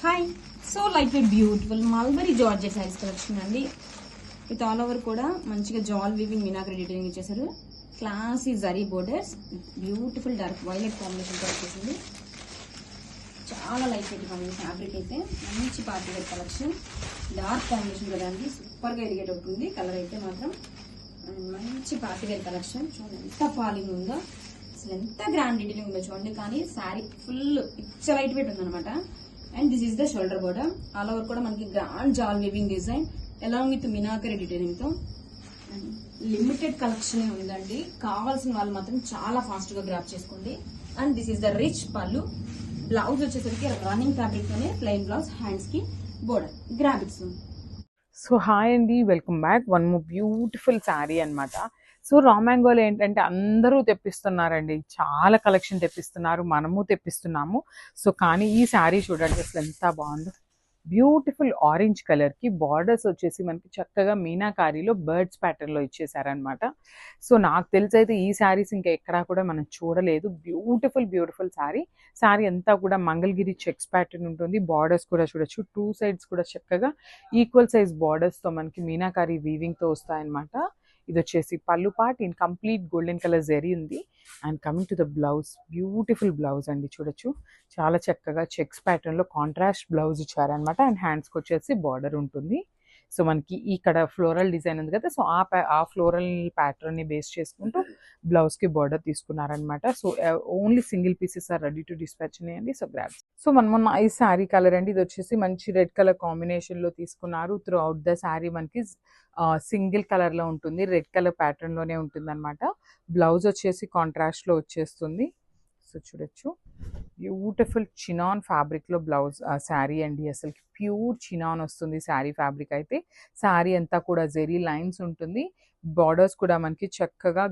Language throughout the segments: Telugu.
Hi so like a beautiful mulberry georgette size collection అండి. విత్ ఆల్ ఓవర్ కూడా మంచిగా జాల్ వీవింగ్ మీనాకరి డిటైలింగ్ ఇచ్చేసారు classy zari borders beautiful dark violet కాంబినేషన్తో వచ్చేసింది. చాలా లైట్ వెయిట్ ఉంది ఫ్యాబ్రిక్ అయితే మంచి party wear collection dark combination కదండి సూపర్గా ఎరిగేట్ అవుతుంది. కలర్ అయితే మాత్రం మంచి పార్టీ వేర్ కలెక్షన్ చూడండి ఎంత పాలింగ్ ఉందో. అసలు ఎంత గ్రాండ్ డీటెయిలింగ్ ఉందో చూడండి. కానీ శారీ ఫుల్ పిచ్చ లైట్ వెయిట్ ఉందన్నమాట. And this is the shoulder border all over కూడా మనకి గ్రాండ్ జాల్ weaving design along with meenakari డీటెయిలింగ్తో. Limited collection ఉందండి. కావాల్సిన వాళ్ళు మాత్రం చాలా ఫాస్ట్గా గ్రాప్ చేసుకోండి. And this is the rich pallu. Blouse వచ్చేసరికి రన్నింగ్ ఫ్యాబ్రిక్ తోనే ప్లెయిన్ బ్లౌజ్ హ్యాండ్స్కి బోర్డర్ గ్రాఫిక్స్ సో హాయ్ అండి welcome back one more beautiful sari అనమాట సో రా మ్యాంగోలో ఏంటంటే అందరూ తెప్పిస్తున్నారండి. చాలా కలెక్షన్ తెప్పిస్తున్నారు. మనము తెప్పిస్తున్నాము. సో కానీ ఈ శారీ చూడండి అసలు ఎంత బాగుందో. బ్యూటిఫుల్ ఆరెంజ్ కలర్కి బార్డర్స్ వచ్చేసి మనకి చక్కగా మీనాకారీలో బర్డ్స్ ప్యాటర్న్లో ఇచ్చేసారనమాట సో నాకు తెలిసి అయితే ఈ శారీస్ ఇంకా ఎక్కడా కూడా మనం చూడలేదు. Beautiful beautiful sari. శారీ అంతా కూడా మంగళగిరి చెక్స్ ప్యాటర్న్ ఉంటుంది. బార్డర్స్ కూడా చూడొచ్చు. టూ సైడ్స్ కూడా చక్కగా ఈక్వల్ సైజ్ బార్డర్స్తో మనకి మీనాకారి వీవింగ్తో వస్తాయన్నమాట. ఇది వచ్చేసి pallu part in complete golden colour zari ఉంది. And coming to the blouse beautiful blouse అండి చూడొచ్చు. చాలా చక్కగా చెక్స్ ప్యాటర్న్లో కాంట్రాస్ట్ బ్లౌజ్ ఇచ్చారనమాట అండ్ హ్యాండ్స్కి వచ్చేసి బార్డర్ ఉంటుంది. సో మనకి ఇక్కడ ఫ్లోరల్ డిజైన్ ఉంది కదా సో ఆ ఆ ఫ్లోరల్ ప్యాటర్న్ని బేస్ చేసుకుంటూ బ్లౌజ్కి border తీసుకున్నారనమాట so only single pieces are ready to dispatch ఉన్నాయండి సో గ్రాబ్ సో మన మొన్న ఈ శారీ కలర్ అండి ఇది వచ్చేసి మంచి రెడ్ కలర్ కాంబినేషన్లో తీసుకున్నారు. త్రూ అవుట్ ద శారీ మనకి సింగిల్ కలర్లో ఉంటుంది రెడ్ కలర్ ప్యాటర్న్లోనే ఉంటుంది అనమాట బ్లౌజ్ వచ్చేసి కాంట్రాస్ట్లో వచ్చేస్తుంది. సో చూడొచ్చు. బ్యూటిఫుల్ చినాన్ ఫ్యాబ్రిక్లో బ్లౌజ్ శారీ అండి. అసలు ప్యూర్ చినాన్ వస్తుంది శారీ ఫ్యాబ్రిక్ అయితే. శారీ అంతా కూడా జెరీ లైన్స్ ఉంటుంది. బార్డర్స్ కూడా మనకి చక్కగా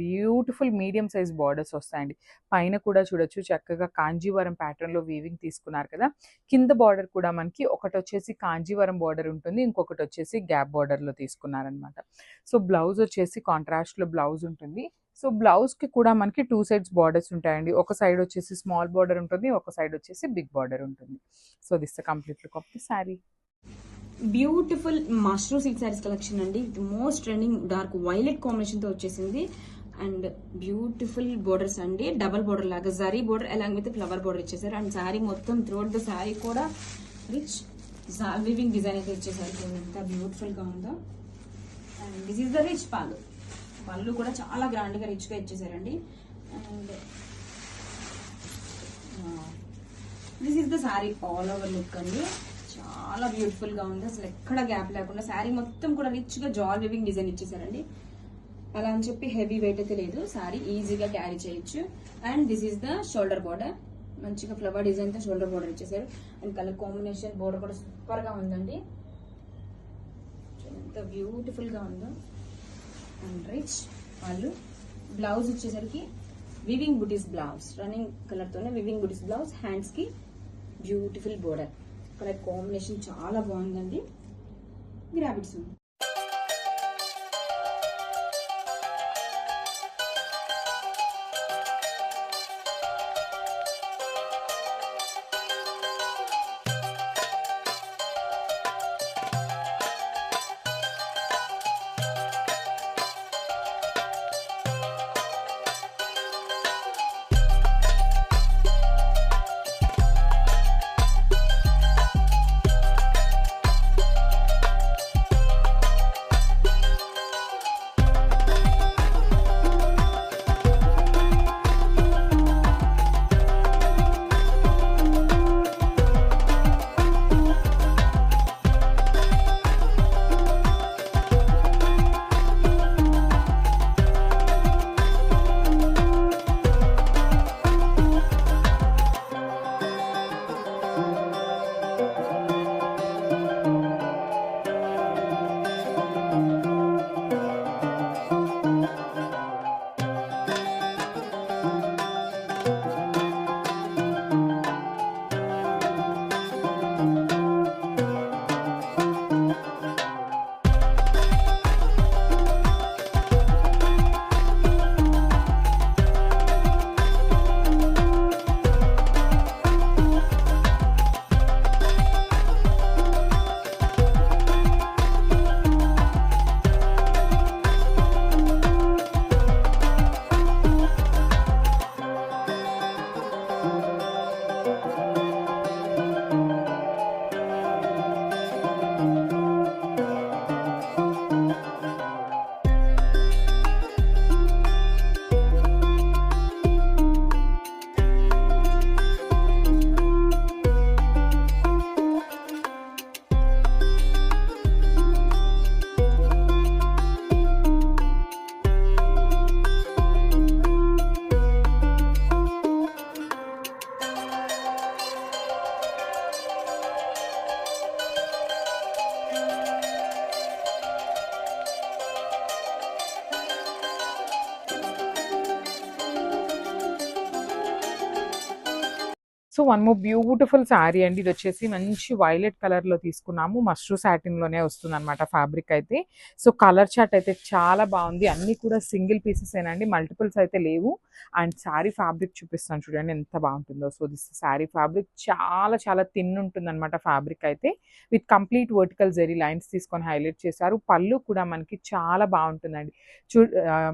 బ్యూటిఫుల్ మీడియం సైజ్ బార్డర్స్ వస్తాయండి. పైన కూడా చూడొచ్చు చక్కగా కాంజీవరం ప్యాటర్న్లో వీవింగ్ తీసుకున్నారు కదా. కింద బార్డర్ కూడా మనకి ఒకటి వచ్చేసి కాంజీవరం బార్డర్ ఉంటుంది ఇంకొకటి వచ్చేసి గ్యాప్ బార్డర్లో తీసుకున్నారనమాట సో బ్లౌజ్ వచ్చేసి కాంట్రాస్ట్లో బ్లౌజ్ ఉంటుంది. సో బ్లౌజ్కి కూడా మనకి టూ సైడ్స్ బార్డర్స్ ఉంటాయండి. ఒక సైడ్ వచ్చేసి స్మాల్ బార్డర్ ఉంటుంది ఒక సైడ్ వచ్చేసి బిగ్ బార్డర్ ఉంటుంది. So this complete look of the sari beautiful mashru silk saris collection అండి. ఇది మోస్ట్ ట్రెండింగ్ డార్క్ వైలెట్ కాంబినేషన్తో వచ్చేసింది. అండ్ బ్యూటిఫుల్ బోర్డర్స్ అండి. డబల్ బోర్డర్ లాగా zari border along with flower border ఇచ్చేసారు. అండ్ శారీ మొత్తం త్రూఅవుట్ ద శారీ కూడా రిచ్ వివింగ్ డిజైన్ అయితే ఇచ్చేసరికి ఎంత బ్యూటిఫుల్గా ఉందో. And this is the rich pallu. Pallu కూడా చాలా గ్రాండ్గా రిచ్గా ఇచ్చేసారండి. And this is the sari all over look అండి. చాలా బ్యూటిఫుల్గా ఉంది. అసలు ఎక్కడ గ్యాప్ లేకుండా శారీ మొత్తం కూడా రిచ్గా జాల్ వివింగ్ డిజైన్ ఇచ్చేసారండి అలా అని చెప్పి హెవీ వెయిట్ అయితే లేదు. శారీ ఈజీగా క్యారీ చేయొచ్చు. And this is the shoulder border మంచిగా ఫ్లవర్ డిజైన్తో షోల్డర్ బోర్డర్ ఇచ్చేసారు అండ్ కలర్ కాంబినేషన్ బోర్డర్ కూడా సూపర్గా ఉందండి. ఎంత బ్యూటిఫుల్గా ఉందో. అండ్ రిచ్ వాళ్ళు బ్లౌజ్ వచ్చేసరికి weaving butis blouse running colour తోనే వివింగ్ బుటీస్ బ్లౌజ్ హ్యాండ్స్కి బ్యూటిఫుల్ బోర్డర్ కలర్ కాంబినేషన్ చాలా బాగుందండి. Grab its one more beautiful sari అండి. ఇది వచ్చేసి మంచి వైలెట్ కలర్లో తీసుకున్నాము. మష్రూ సాటిన్లోనే వస్తుంది అనమాట ఫ్యాబ్రిక్ అయితే. సో కలర్ చార్ట్ అయితే చాలా బాగుంది. అన్ని కూడా సింగిల్ పీసెస్ ఏనండి మల్టిపుల్స్ అయితే లేవు. అండ్ శారీ ఫ్యాబ్రిక్ చూపిస్తాను చూడండి ఎంత బాగుంటుందో. సో దిస్ శారీ ఫ్యాబ్రిక్ చాలా చాలా థిన్ ఉంటుంది అనమాట ఫ్యాబ్రిక్ అయితే. With complete vertical zari lines తీసుకొని హైలైట్ చేశారు. పళ్ళు కూడా మనకి చాలా బాగుంటుందండి. చూ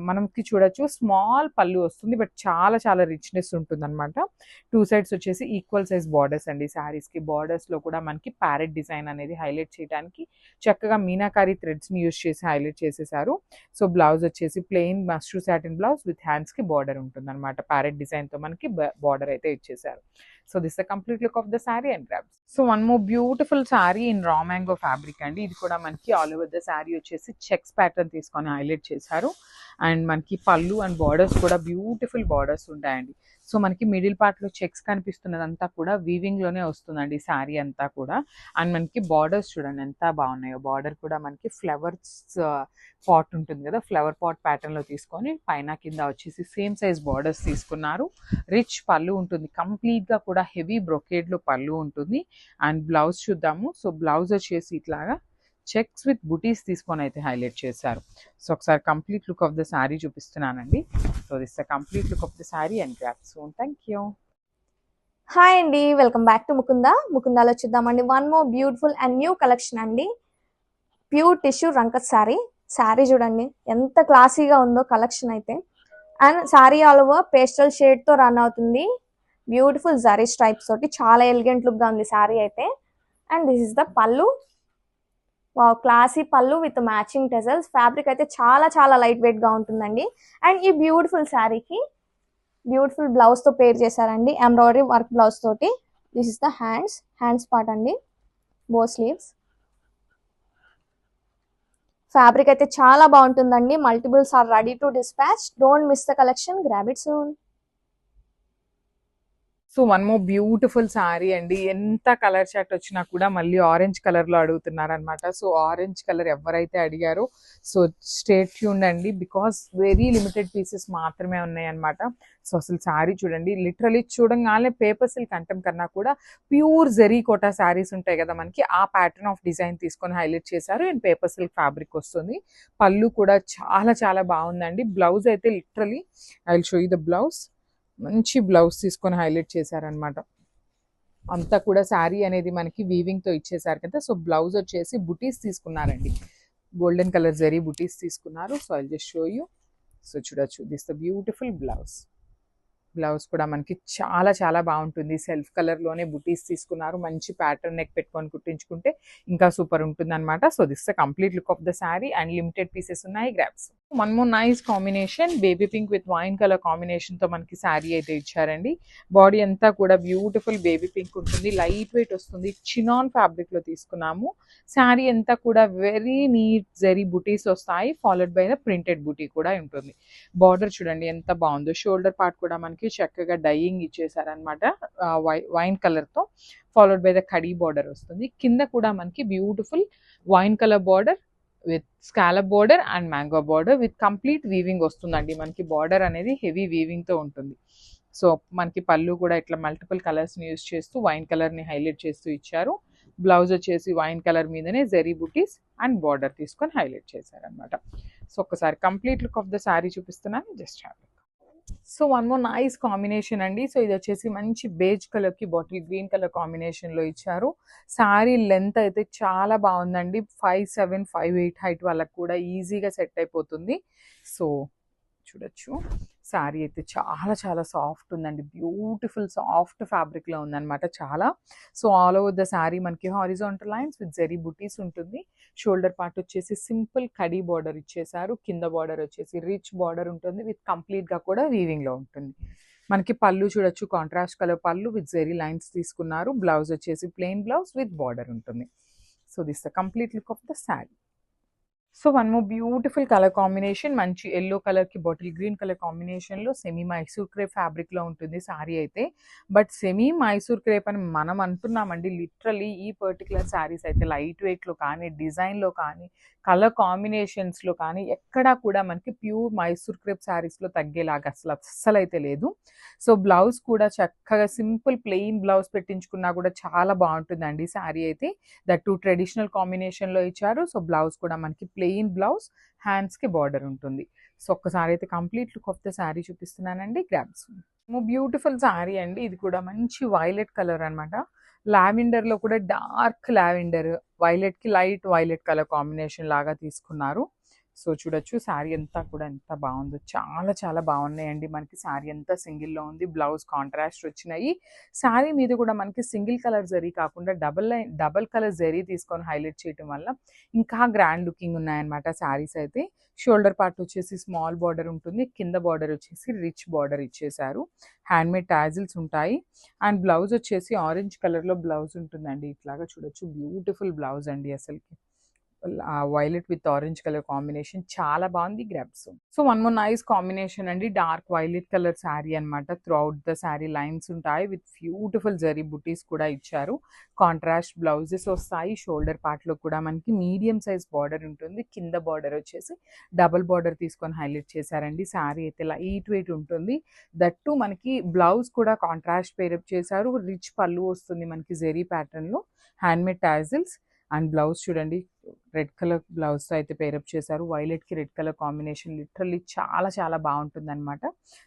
మనకి చూడొచ్చు. స్మాల్ పళ్ళు వస్తుంది బట్ చాలా చాలా రిచ్నెస్ ఉంటుంది అనమాట టూ సైడ్స్ వచ్చేసి ఈక్వల్ సైజ్ బార్డర్స్ అండి. సారీస్కి లో కూడా మనకి ప్యారెట్ డిజైన్ అనేది హైలైట్ చేయడానికి చక్కగా మీనాకారి థ్రెడ్స్ని ని చేసి హైలైట్ చేసేసారు. సో బ్లౌజ్ వచ్చేసి plain mashru satin blouse with హ్యాండ్స్కి బార్డర్ ఉంటుంది అనమాట ప్యారెట్ డిజైన్తో మనకి బార్డర్ అయితే ఇచ్చేసారు. So this the complete look of the sari and grabs. So one more beautiful sari in raw mango fabric అండి. ఇది కూడా మనకి ఆల్ ఓవర్ ద శారీ వచ్చేసి చెక్స్ ప్యాటర్న్ తీసుకొని హైలైట్ చేశారు. అండ్ మనకి పళ్ళు అండ్ బార్డర్స్ కూడా బ్యూటిఫుల్ బార్డర్స్ ఉంటాయండి. సో మనకి మిడిల్ పార్ట్లో చెక్స్ కనిపిస్తున్నదంతా కూడా వీవింగ్లోనే వస్తుందండి శారీ అంతా కూడా. అండ్ మనకి బార్డర్స్ చూడండి ఎంత బాగున్నాయో. బార్డర్ కూడా మనకి ఫ్లవర్స్ పాట్ ఉంటుంది కదా ఫ్లవర్ పాట్ ప్యాటర్న్లో తీసుకొని పైన కింద వచ్చేసి సేమ్ సైజ్ బార్డర్స్ తీసుకున్నారు. రిచ్ పళ్ళు ఉంటుంది. కంప్లీట్గా కూడా హెవీ బ్రొకేడ్లో పళ్ళు ఉంటుంది. అండ్ బ్లౌజ్ చూద్దాము. సో బ్లౌజ్ వచ్చేసి ఇట్లాగా చెక్స్ విత్ బుటీస్ తీసుకొని అయితే హైలైట్ చేశారు. సో ఒకసారి complete look of the sari చూపిస్తున్నానండి. So this the complete look of the sari and grab soon. Thank you. Hi అండి. Welcome back to Mukunda. ముకుందాలో చూద్దామండి. One more beautiful and new collection అండి. Pure tissue rangkat sari. Sari చూడండి. ఎంత క్లాసీగా ఉందో కలెక్షన్ అయితే. And sari all over pastel షేడ్తో run అవుతుంది. బ్యూటిఫుల్ జరీ స్ట్రైప్స్ తోటి చాలా ఎలిగెంట్ లుక్గా ఉంది శారీ అయితే. And this is the pallu. Classy pallu with matching tassels fabric అయితే చాలా చాలా లైట్ వెయిట్గా ఉంటుందండి. అండ్ ఈ బ్యూటిఫుల్ శారీకి బ్యూటిఫుల్ బ్లౌజ్తో పేర్ చేశారండి. ఎంబ్రాయిడరీ వర్క్ బ్లౌజ్ తోటి. This is the hands hands part అండి. బో స్లీవ్స్ ఫ్యాబ్రిక్ అయితే చాలా బాగుంటుందండి. Multiples are ready to dispatch don't miss the collection grab its soon so one more beautiful sari అండి. ఎంత కలర్ షర్ట్ వచ్చినా కూడా మళ్ళీ ఆరెంజ్ కలర్లో అడుగుతున్నారు సో ఆరెంజ్ కలర్ ఎవరైతే అడిగారో so stay tuned because very limited pieces మాత్రమే ఉన్నాయన్నమాట. సో అసలు శారీ చూడండి లిటరలీ చూడంగానే పేపర్ సిల్క్ అంటం కన్నా కూడా ప్యూర్ జెరీ కోటా శారీస్ ఉంటాయి కదా మనకి. ఆ ప్యాటర్న్ ఆఫ్ డిజైన్ తీసుకొని హైలైట్ చేశారు. అండ్ పేపర్ సిల్క్ ఫ్యాబ్రిక్ వస్తుంది. పళ్ళు కూడా చాలా చాలా బాగుందండి. బ్లౌజ్ అయితే literally I will show you the blouse. మంచి బ్లౌజ్ తీసుకొని హైలైట్ చేశారనమాట అంతా కూడా శారీ అనేది మనకి వీవింగ్తో ఇచ్చేసారు కదా సో బ్లౌజ్ వచ్చేసి బుటీస్ తీసుకున్నారండి. గోల్డెన్ కలర్ జరీ బుటీస్ తీసుకున్నారు. So I just show you so చూడొచ్చు this the beautiful blouse blouse కూడా మనకి చాలా చాలా బాగుంటుంది. సెల్ఫ్ కలర్లోనే బుటీస్ తీసుకున్నారు. మంచి ప్యాటర్న్ నెక్ పెట్టుకొని కుట్టించుకుంటే ఇంకా సూపర్ ఉంటుంది అనమాట so this complete look of the saree and limited pieces ఉన్నాయి. Grabs one more nice combination baby pink with wine colour కాంబినేషన్తో మనకి శారీ అయితే ఇచ్చారండి. బాడీ అంతా కూడా బ్యూటిఫుల్ బేబీ పింక్ ఉంటుంది. లైట్ వెయిట్ వస్తుంది. చినాన్ ఫ్యాబ్రిక్లో తీసుకున్నాము. శారీ అంతా కూడా వెరీ నీట్ జరీ బుటీస్ వస్తాయి. ఫాలోడ్ బై ద ప్రింటెడ్ బుటీ కూడా ఉంటుంది. బార్డర్ చూడండి ఎంత బాగుందో. షోల్డర్ పార్ట్ కూడా మనకి చక్కగా డైయింగ్ ఇచ్చేసారనమాట వైన్ కలర్తో ఫాలోడ్ బై ద కడీ బార్డర్ వస్తుంది. కింద కూడా మనకి beautiful wine colour border with scallop border and mango border with complete weaving వస్తుందండి. మనకి బార్డర్ అనేది హెవీ వీవింగ్తో ఉంటుంది. సో మనకి పళ్ళు కూడా ఇట్లా మల్టిపుల్ కలర్స్ని చేస్తూ వైన్ కలర్ని హైలైట్ చేస్తూ ఇచ్చారు. బ్లౌజ్ వచ్చేసి వైన్ కలర్ మీదనే జెరీ బుటీస్ అండ్ బార్డర్ తీసుకొని హైలైట్ చేశారనమాట సో ఒకసారి complete look of the saree చూపిస్తున్నాను. Just happy so one more nice combination అండి. సో ఇది వచ్చేసి మంచి బేజ్ కలర్కి బాటిల్ గ్రీన్ కలర్ కాంబినేషన్లో ఇచ్చారు. శారీ లెంత్ అయితే చాలా బాగుందండి. Five seven five eight height వాళ్ళకు కూడా ఈజీగా సెట్ అయిపోతుంది. సో చూడొచ్చు. శారీ అయితే చాలా చాలా సాఫ్ట్ ఉందండి. బ్యూటిఫుల్ సాఫ్ట్ ఫ్యాబ్రిక్లో ఉందన్నమాట చాలా. So all over the saree మనకి హారిజాంటల్ లైన్స్ విత్ జెరీ బుటీస్ ఉంటుంది. షోల్డర్ పార్ట్ వచ్చేసి సింపుల్ కడీ బార్డర్ ఇచ్చేసారు. కింద బార్డర్ వచ్చేసి రిచ్ బార్డర్ ఉంటుంది. విత్ కంప్లీట్గా కూడా వీవింగ్లో ఉంటుంది. మనకి పళ్ళు చూడొచ్చు. కాంట్రాస్ట్ కలర్ పళ్ళు విత్ జెరీ లైన్స్ తీసుకున్నారు. బ్లౌజ్ వచ్చేసి ప్లెయిన్ బ్లౌజ్ విత్ బార్డర్ ఉంటుంది. So this the complete look of the saree so one more beautiful colour combination. మంచి ఎల్లో కలర్కి బాటిల్ గ్రీన్ కలర్ కాంబినేషన్లో సెమీ మైసూర్ క్రేప్ ఫ్యాబ్రిక్లో ఉంటుంది సారీ అయితే. బట్ సెమీ మైసూర్ క్రేప్ అని మనం అంటున్నామండి లిటరలీ ఈ పర్టికులర్ శారీస్ అయితే లైట్ వెయిట్లో కానీ డిజైన్లో కానీ కలర్ కాంబినేషన్స్లో కానీ ఎక్కడా కూడా మనకి ప్యూర్ మైసూర్ క్రేప్ శారీస్లో తగ్గేలాగా అసలు అస్సలు అయితే లేదు. సో బ్లౌజ్ కూడా చక్కగా సింపుల్ ప్లెయిన్ బ్లౌజ్ పెట్టించుకున్నా కూడా చాలా బాగుంటుందండి శారీ అయితే. దట్ టూ ట్రెడిషనల్ కాంబినేషన్లో ఇచ్చారు. సో బ్లౌజ్ కూడా మనకి ప్లెయిన్ బ్లౌజ్ హ్యాండ్స్కి బార్డర్ ఉంటుంది. సో ఒక్కసారి అయితే complete look of the saree చూపిస్తున్నానండి. గ్రాబ్స్ బ్యూటిఫుల్ శారీ అండి. ఇది కూడా మంచి వైలెట్ కలర్ అనమాట లావెండర్లో కూడా డార్క్ లావెండర్ వైలెట్కి లైట్ వైలెట్ కలర్ కాంబినేషన్ లాగా తీసుకున్నారు. సో చూడొచ్చు. శారీ అంతా కూడా ఎంత బాగుందో చాలా చాలా బాగున్నాయండి. మనకి శారీ అంతా సింగిల్లో ఉంది. బ్లౌజ్ కాంట్రాస్ట్ వచ్చినాయి. శారీ మీద కూడా మనకి సింగిల్ కలర్ జరీ కాకుండా double line double colour zari తీసుకొని హైలైట్ చేయడం వల్ల ఇంకా గ్రాండ్ లుకింగ్ ఉన్నాయన్నమాట శారీస్ అయితే. షోల్డర్ పార్ట్ వచ్చేసి స్మాల్ బార్డర్ ఉంటుంది. కింద బార్డర్ వచ్చేసి రిచ్ బార్డర్ ఇచ్చేసారు హ్యాండ్మేడ్ టాజిల్స్ ఉంటాయి. అండ్ బ్లౌజ్ వచ్చేసి ఆరెంజ్ కలర్లో బ్లౌజ్ ఉంటుందండి. ఇట్లాగా చూడొచ్చు. బ్యూటిఫుల్ బ్లౌజ్ అండి అసలుకి. Violet with orange colour combination చాలా బాగుంది grabs. So one more nice combination అండి. డార్క్ వైలెట్ కలర్ శారీ అనమాట through out the saree lines ఉంటాయి. విత్ బ్యూటిఫుల్ జరీ బుటీస్ కూడా ఇచ్చారు. కాంట్రాస్ట్ బ్లౌజెస్ వస్తాయి. షోల్డర్ పార్ట్లో కూడా మనకి మీడియం సైజ్ బార్డర్ ఉంటుంది. కింద బార్డర్ వచ్చేసి డబుల్ బార్డర్ తీసుకొని హైలైట్ చేశారండి. శారీ అయితే లైట్ వెయిట్ ఉంటుంది. దట్టు మనకి బ్లౌజ్ కూడా కాంట్రాస్ట్ పేరప్ చేశారు. రిచ్ పళ్ళు వస్తుంది మనకి జెరీ ప్యాటర్న్లో. Handmade tassels. అండ్ బ్లౌజ్ చూడండి రెడ్ కలర్ బ్లౌజ్తో అయితే పేరప్ చేశారు. వైలెట్కి రెడ్ కలర్ కాంబినేషన్ లిటరల్లీ చాలా చాలా బాగుంటుంది అనమాట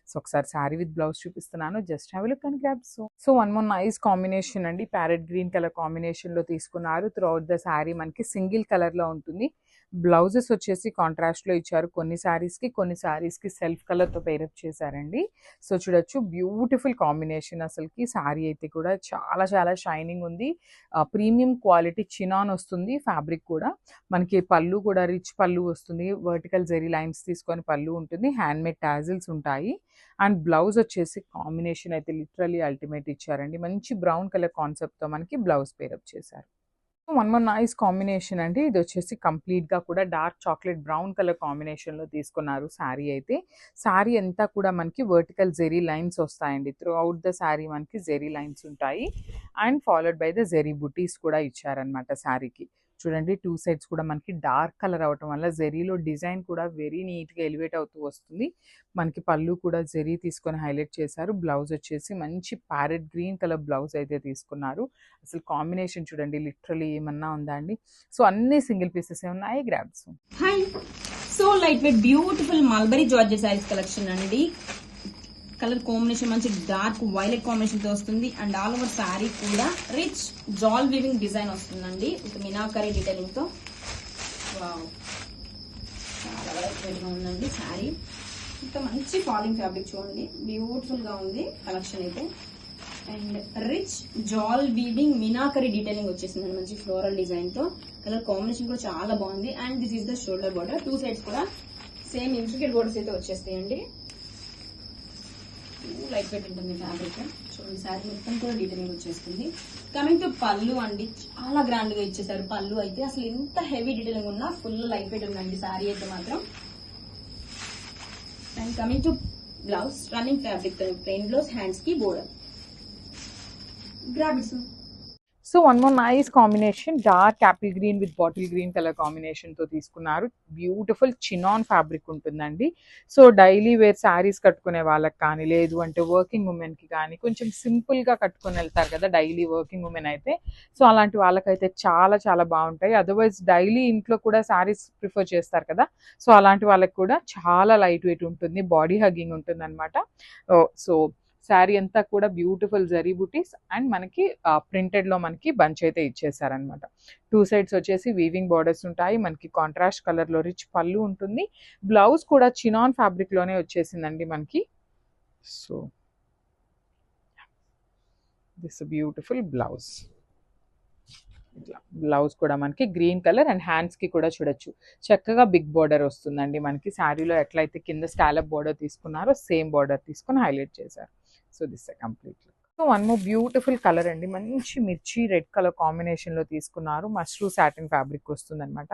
సో ఒకసారి శారీ విత్ బ్లౌజ్ చూపిస్తున్నాను. Just have look and grab so so one more nice combination అండి. ప్యారెట్ గ్రీన్ కలర్ కాంబినేషన్లో తీసుకున్నారు. త్రూ అవుట్ ద శారీ మనకి సింగిల్ కలర్లో ఉంటుంది. బ్లౌజెస్ వచ్చేసి కాంట్రాస్ట్లో ఇచ్చారు. కొన్ని సారీస్కి కొన్ని సారీస్కి సెల్ఫ్ కలర్తో పేరప్ చేశారండి. సో చూడొచ్చు బ్యూటిఫుల్ కాంబినేషన్ అసలుకి. శారీ అయితే కూడా చాలా చాలా షైనింగ్ ఉంది. ప్రీమియం క్వాలిటీ చినాన్ వస్తుంది ఫ్యాబ్రిక్ కూడా. మనకి పళ్ళు కూడా రిచ్ పళ్ళు వస్తుంది. వర్టికల్ జెరీ లైన్స్ తీసుకొని పళ్ళు ఉంటుంది. హ్యాండ్మేడ్ టాజిల్స్ ఉంటాయి. అండ్ బ్లౌజ్ వచ్చేసి కాంబినేషన్ అయితే లిటరలీ అల్టిమేట్ ఇచ్చారండి. మంచి బ్రౌన్ కలర్ కాన్సెప్ట్తో మనకి బ్లౌజ్ పేరప్ చేశారు. వన్ వన్ నైస్ కాంబినేషన్ అండి. ఇది వచ్చేసి కంప్లీట్గా గా కూడా డార్క్ చాక్లెట్ బ్రౌన్ కలర్ కాంబినేషన్లో తీసుకున్నారు శారీ అయితే. శారీ అంతా కూడా మనకి వర్టికల్ జెరీ లైన్స్ వస్తాయండి. త్రూ అవుట్ ద శారీ మనకి జెరీ లైన్స్ ఉంటాయి. And followed by the zari బుటీస్ కూడా ఇచ్చారనమాట శారీకి. చూడండి టూ సైడ్స్ కూడా మనకి డార్క్ కలర్ అవటం వల్ల జెరీలో డిజైన్ కూడా వెరీ నీట్గా ఎలివేట్ అవుతూ వస్తుంది. మనకి పళ్ళు కూడా జెరీ తీసుకొని హైలైట్ చేశారు. బ్లౌజ్ వచ్చేసి మంచి ప్యారెట్ గ్రీన్ కలర్ బ్లౌజ్ అయితే తీసుకున్నారు. అసలు కాంబినేషన్ చూడండి లిటరలీ ఏమన్నా ఉందా అండి? సో అన్ని సింగిల్ పీసెస్ ఉన్నాయి? Grabs. So light weight beautiful mulberry georgette sarees collection అండి. కలర్ కాంబినేషన్ మంచి డార్క్ వైలెట్ కాంబినేషన్తో వస్తుంది. అండ్ ఆల్ ఓవర్ శారీ కూడా రిచ్ జాల్ వీవింగ్ డిజైన్ వస్తుందండి. విత్ మినాకరీ డీటెయిలింగ్తో. వావ్ చాలా ఉందండి శారీ ఇంకా మంచి ఫాలింగ్ ఫ్యాబ్రిక్ చూడండి. బ్యూటిఫుల్గా ఉంది కలెక్షన్ అయితే. అండ్ రిచ్ జాల్ వీవింగ్ మినాకరీ డీటెయిలింగ్ వచ్చేసింది మంచి ఫ్లోరల్ డిజైన్తో. కలర్ కాంబినేషన్ కూడా చాలా బాగుంది. And this is the shoulder border two sides కూడా సేమ్ ఇంట్రికేట్ బోర్డర్స్ అయితే వచ్చేస్తాయండి. లైట్ వెయిట్ ఉంటుంది ఫ్యాబ్రిక్ చూడండి శారీ మొత్తం కూడా డీటెయిలింగ్ వచ్చేస్తుంది. కమింగ్ టు పళ్ళు అండి చాలా గ్రాండ్గా ఇచ్చేసారు పళ్ళు అయితే. అసలు ఎంత హెవీ డీటెయిలింగ్ ఉన్నా ఫుల్ లైట్ వెయిట్ ఉందండి శారీ అయితే మాత్రం. And coming to blouse running fabric plain blouse హ్యాండ్స్కి border grab so one more nice combination. Dark apple green with bottle green colour కాంబినేషన్తో తీసుకున్నారు. బ్యూటిఫుల్ చినాన్ ఫ్యాబ్రిక్ ఉంటుందండి. సో డైలీ వేర్ శారీస్ కట్టుకునే వాళ్ళకి కానీ లేదు అంటే వర్కింగ్ ఉమెన్కి కానీ కొంచెం సింపుల్గా కట్టుకుని కట్టుకొని వెళ్తారు కదా డైలీ వర్కింగ్ ఉమెన్ అయితే. సో అలాంటి వాళ్ళకైతే చాలా చాలా బాగుంటాయి. అదర్వైజ్ డైలీ ఇంట్లో కూడా శారీస్ ప్రిఫర్ చేస్తారు కదా. సో అలాంటి వాళ్ళకి కూడా చాలా లైట్ వెయిట్ ఉంటుంది. బాడీ హగ్గింగ్ ఉంటుంది అనమాట సో శారీ అంతా కూడా బ్యూటిఫుల్ జరీ బుటీస్ అండ్ మనకి ప్రింటెడ్లో మనకి బంచ్ అయితే ఇచ్చేసారనమాట టూ సైడ్స్ వచ్చేసి వీవింగ్ బార్డర్స్ ఉంటాయి. మనకి కాంట్రాస్ట్ కలర్లో రిచ్ పళ్ళు ఉంటుంది. బ్లౌజ్ కూడా చినాన్ ఫ్యాబ్రిక్లోనే వచ్చేసిందండి మనకి. సో దిస్ బ్యూటిఫుల్ బ్లౌజ్ ఇట్లా బ్లౌజ్ కూడా మనకి గ్రీన్ కలర్ అండ్ హ్యాండ్స్కి కూడా చూడొచ్చు. చక్కగా బిగ్ బార్డర్ వస్తుందండి మనకి. శారీలో ఎట్లయితే కింద స్టాలప్ బార్డర్ తీసుకున్నారో సేమ్ బార్డర్ తీసుకొని హైలైట్ చేశారు. So this complete look. So one more beautiful colour అండి. మంచి మిర్చి రెడ్ కలర్ కాంబినేషన్లో తీసుకున్నారు. మష్రూ సాటిన్ ఫ్యాబ్రిక్ వస్తుంది అనమాట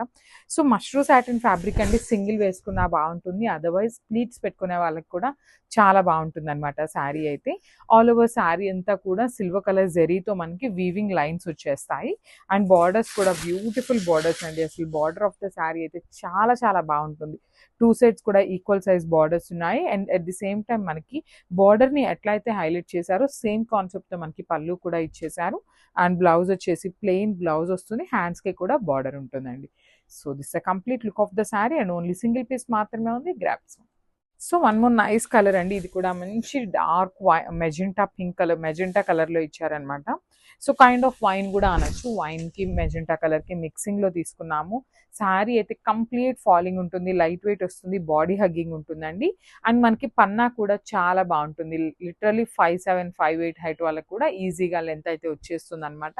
సో మష్రూ సాటిన్ ఫ్యాబ్రిక్ అండి. సింగిల్ వేసుకున్నా బాగుంటుంది. అదర్వైజ్ ప్లీట్స్ పెట్టుకునే వాళ్ళకి కూడా చాలా బాగుంటుంది అనమాట శారీ అయితే. ఆల్ ఓవర్ శారీ అంతా కూడా సిల్వర్ కలర్ జెరీతో మనకి వీవింగ్ లైన్స్ వచ్చేస్తాయి. అండ్ బార్డర్స్ కూడా బ్యూటిఫుల్ బార్డర్స్ అండి. అసలు బార్డర్ ఆఫ్ ద శారీ అయితే చాలా చాలా బాగుంటుంది. టూ సైడ్స్ కూడా ఈక్వల్ సైజ్ బార్డర్స్ ఉన్నాయి. And at the same time మనకి బార్డర్ని ఎట్లా అయితే హైలైట్ చేశారో సేమ్ కాన్సెప్ట్తో మనకి పళ్ళు కూడా ఇచ్చేసారు అండ్ బ్లౌజ్ వచ్చేసి ప్లెయిన్ బ్లౌజ్ వస్తుంది. హ్యాండ్స్కి కూడా బార్డర్ ఉంటుందండి. So this uh complete look of the saree and only single piece మాత్రమే ఉంది. Grabs so one more nice colour అండి. ఇది కూడా మంచి డార్క్ వై మెజెంటా పింక్ కలర్ మెజెంటా కలర్లో ఇచ్చారనమాట. సో కైండ్ ఆఫ్ వైన్ కూడా అనొచ్చు. వైన్కి మెజెంటా కలర్కి మిక్సింగ్లో తీసుకున్నాము. శారీ అయితే కంప్లీట్ ఫాలింగ్ ఉంటుంది. లైట్ వెయిట్ వస్తుంది. బాడీ హగ్గింగ్ ఉంటుందండి. అండ్ మనకి పన్నా కూడా చాలా బాగుంటుంది. Literally five seven five eight height వాళ్ళకి కూడా ఈజీగా లెంత్ అయితే వచ్చేస్తుంది అనమాట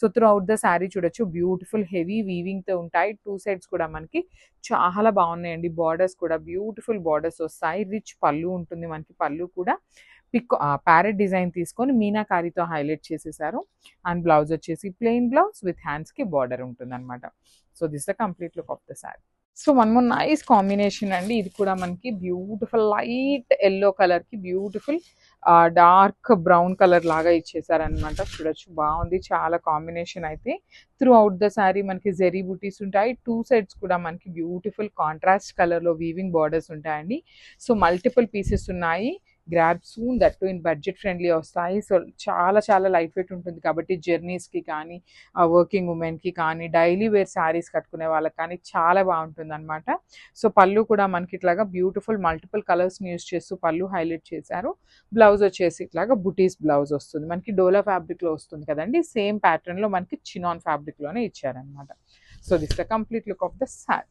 so through out the saree చూడొచ్చు బ్యూటిఫుల్ హెవీ వీవింగ్తో ఉంటాయి. టూ సైడ్స్ కూడా మనకి చాలా బాగున్నాయండి. బార్డర్స్ కూడా బ్యూటిఫుల్ బార్డర్స్ వస్తాయి. రిచ్ పళ్ళు ఉంటుంది మనకి. పళ్ళు కూడా పిక్ ప్యారెట్ డిజైన్ తీసుకొని మీనాకారితో హైలైట్ చేసేసారు. అండ్ బ్లౌజ్ వచ్చేసి ప్లెయిన్ బ్లౌజ్ విత్ హ్యాండ్స్కి బార్డర్ ఉంటుంది అనమాట so this the complete look of the saree so one more nice combination అండి. ఇది కూడా మనకి బ్యూటిఫుల్ లైట్ ఎల్లో కలర్కి బ్యూటిఫుల్ డార్క్ బ్రౌన్ కలర్ లాగా ఇచ్చేసారనమాట చూడొచ్చు బాగుంది. చాలా కాంబినేషన్ అయితే. త్రూ అవుట్ ద శారీ మనకి జెరీ బుటీస్ ఉంటాయి. టూ సైడ్స్ కూడా మనకి బ్యూటిఫుల్ కాంట్రాస్ట్ కలర్లో వీవింగ్ బార్డర్స్ ఉంటాయండి. సో మల్టిపుల్ పీసెస్ ఉన్నాయి. Grab soon that to in budget friendly వస్తాయి. సో చాలా చాలా లైట్ వెయిట్ ఉంటుంది కాబట్టి జర్నీస్కి కానీ వర్కింగ్ ఉమెన్కి కానీ డైలీ వేర్ శారీస్ కట్టుకునే వాళ్ళకి కానీ చాలా బాగుంటుంది అనమాట సో పళ్ళు కూడా మనకి ఇట్లాగా బ్యూటిఫుల్ మల్టిపుల్ కలర్స్ని యూస్ చేస్తూ పళ్ళు హైలైట్ చేశారు. బ్లౌజ్ వచ్చేసి ఇట్లాగా బుటీస్ బ్లౌజ్ వస్తుంది. మనకి డోలా ఫ్యాబ్రిక్లో వస్తుంది కదండి. సేమ్ ప్యాటర్న్లో మనకి చినాన్ ఫ్యాబ్రిక్లోనే ఇచ్చారనమాట so this the complete look of the saree